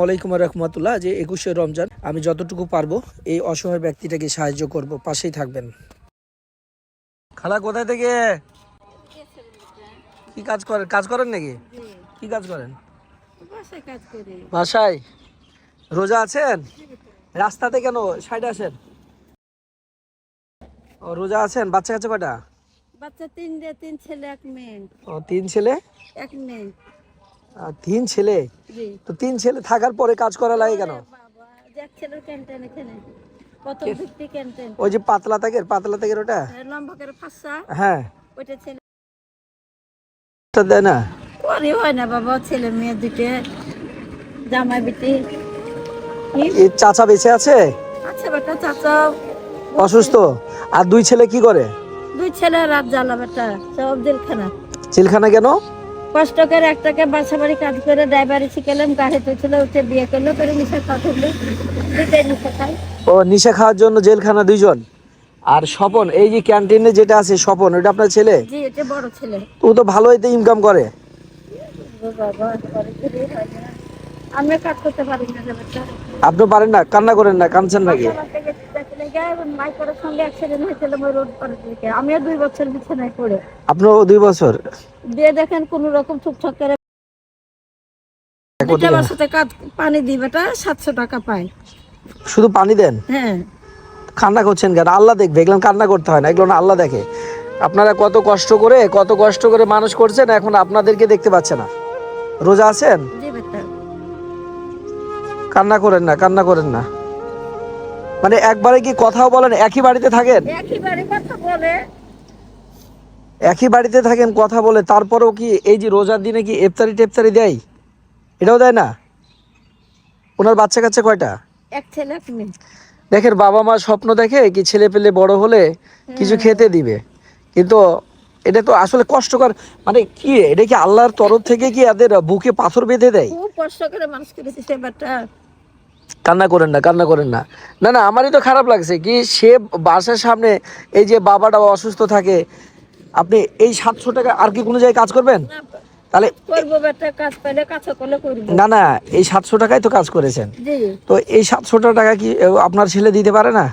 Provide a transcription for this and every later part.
ওয়ালাইকুম রহমতুল্লাহ যে একুশে রমজান আমি যতটুকু পারব এই অসহায় ব্যক্তিটাকে সাহায্য করব পাশেই থাকবেন। খালা কোথায় থেকে? কি কাজ করেন? কাজ করেন নাকি? কি কাজ করেন? বাসায় রোজা আছেন? রাস্তাতে কেন? সাইডে আসেন। ও রোজা আছেন? বাচ্চা কাছে কয়টা? বাচ্চা তিন তিন ছেলে এক মেয়ে। ও তিন ছেলে? এক মেয়ে। তিন ছেলে? তো তিন ছেলে থাকার পরে কাজ করা লাগে কেন? ওই যে পাতলা তাকের পাতলা তাকের ওটা? হ্যাঁ ওইটা ছেলে ওটা দেয় না? পরে হয় না বাবা ছেলে মেয়ে দুটো জামাই বিটি। চাচা বেঁচে আছে? আচ্ছা বেটা চাচা। অসুস্থ? আর দুই ছেলে কি করে? দুই ছেলে রাত জ্বালা বেটা সব জেলখানা। চিলখানা কেন? কষ্ট করে একটাকে বাসা বাড়ি কাজ করে ড্রাইভারি শিখালাম গাড়িতে ছিল উঠে বিয়ে করল করে নিশা খাওয়া নিশা খাই ও নিশা খাওয়ার জন্য জেলখানা দুইজন? আর স্বপন এই যে ক্যান্টিনে যেটা আছে স্বপন ওটা আপনার ছেলে? জি এটা বড় ছেলে। ও তো ভালোই তো ইনকাম করে। আমরা কাজ করতে পারি না আপনি পারেন না কান্না করেন না কাঁদছেন নাকি? মাইকের সঙ্গে accident হয়েছিল ওই পাড়ের দিকে। আমিও দুই বছর বিছানায় পড়ে। দুই বছর? দিয়ে দেখেন কোন রকম টুকটাক করে দুটা বাসাতে কাজ পানি দিই বেটা সাতশো টাকা শুধু পানি দেন? হ্যাঁ। কান্না করছেন কেন? আল্লাহ দেখবে। এগুলো কান্না করতে হয় না। এগুলো আল্লাহ দেখে। আপনারা কত কষ্ট করে কত কষ্ট করে মানুষ করছেন এখন আপনাদেরকে দেখতে পাচ্ছে না। রোজা আছেন? কান্না করেন না কান্না করেন না। মানে একবারে কি কথাও বলেন একই বাড়িতে থাকেন? একেবারে কথা বলে। একই বাড়িতে থাকেন কথা বলে তারপরেও কি এই যে রোজার দিনে কি ইফতারি টেফতারি দেয়? এটাও দেয় না? ওনার বাচ্চা কাচ্চা কয়টা? এক ছেলে দেখেন বাবা মা স্বপ্ন দেখে কি ছেলে পেলে বড় হলে কিছু খেতে দিবে। কিন্তু এটা তো আসলে কষ্টকর মানে কি এটা কি আল্লাহর তরফ থেকে কি এদের বুকে পাথর বেঁধে দেয়? খুব কষ্ট করে মানুষ করেছে কান্না করেন না কান্না করেন না। না না আমারই তো খারাপ লাগছে কি সে বাসার সামনে এই যে বাবাটা অসুস্থ থাকে আপনি এই সাতশো টাকা আর কি কোনো জায়গায় কাজ করবেন? তাহলে না না এই সাতশো টাকায় তো কাজ করেছেন। তো এই সাতশো টাকা কি আপনার ছেলে দিতে পারে না?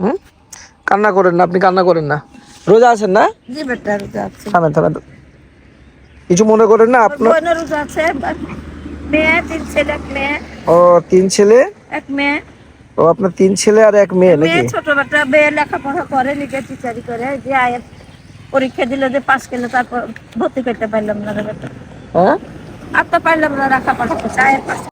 হুম। কান্না করেন না আপনি কান্না করেন না। রোজা আছেন না? থামেন থামেন। কিছু মনে করেন না আপনার রোজা আছে মেয়ে তিন ছেলে এক মেয়ে। ও তিন ছেলে? এক মেয়ে। ও আপনার তিন ছেলে আর এক মেয়ে মেয়ে নাকি? ছোট বেটা মেয়ে লেখাপড়া করে নিজে টিচারি করে। যে আয় পরীক্ষা দিল যে পাস করলে তারপর ভর্তি করতে পারলাম না হ্যাঁ? আর তো পারলাম না লেখাপড়া করছে আয়ের পাস